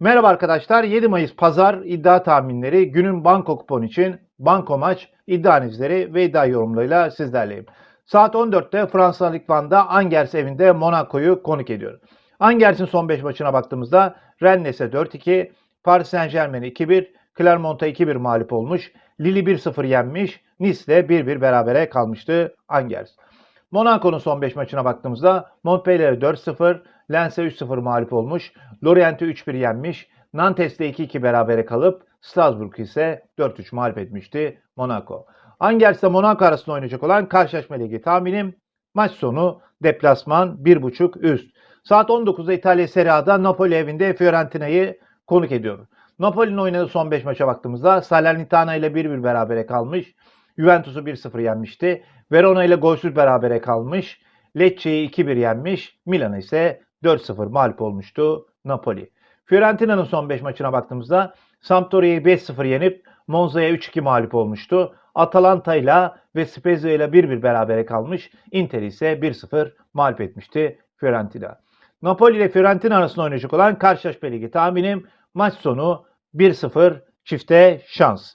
Merhaba arkadaşlar. 7 Mayıs Pazar iddia tahminleri günün banko kupon için banko maç iddia analizleri ve iddia yorumlarıyla sizlerleyim. Saat 14'te Fransa Lig 1'da Angers evinde Monaco'yu konuk ediyor. Angers'in son 5 maçına baktığımızda Rennes'e 4-2, Paris Saint Germain'e 2-1, Clermont'a 2-1 mağlup olmuş, Lille 1-0 yenmiş, Nice'le 1-1 berabere kalmıştı Angers. Monaco'nun son 5 maçına baktığımızda Montpellier'e 4-0, Lens'e 3-0 mağlup olmuş, Lorient'e 3-1 yenmiş, Nantes'te 2-2 berabere kalıp Strasbourg ise 4-3 mağlup etmişti Monaco. Angers ile Monaco arasında oynayacak olan karşılaşma ligi tahminim maç sonu deplasman 1.5 üst. Saat 19'da İtalya Serie A'da Napoli evinde Fiorentina'yı konuk ediyor. Napoli'nin oynadığı son 5 maça baktığımızda Salernitana ile 1-1 berabere kalmış. Juventus'u 1-0 yenmişti. Verona ile golsüz berabere kalmış. Lecce'yi 2-1 yenmiş. Milan'a ise 4-0 mağlup olmuştu Napoli. Fiorentina'nın son 5 maçına baktığımızda Sampdoria'yı 5-0 yenip Monza'ya 3-2 mağlup olmuştu. Atalanta ile ve Spezia ile 1-1 berabere kalmış. Inter ise 1-0 mağlup etmişti Fiorentina. Napoli ile Fiorentina arasında oynayacak olan karşılaşma ligi tahminim maç sonu 1-0 çifte şans.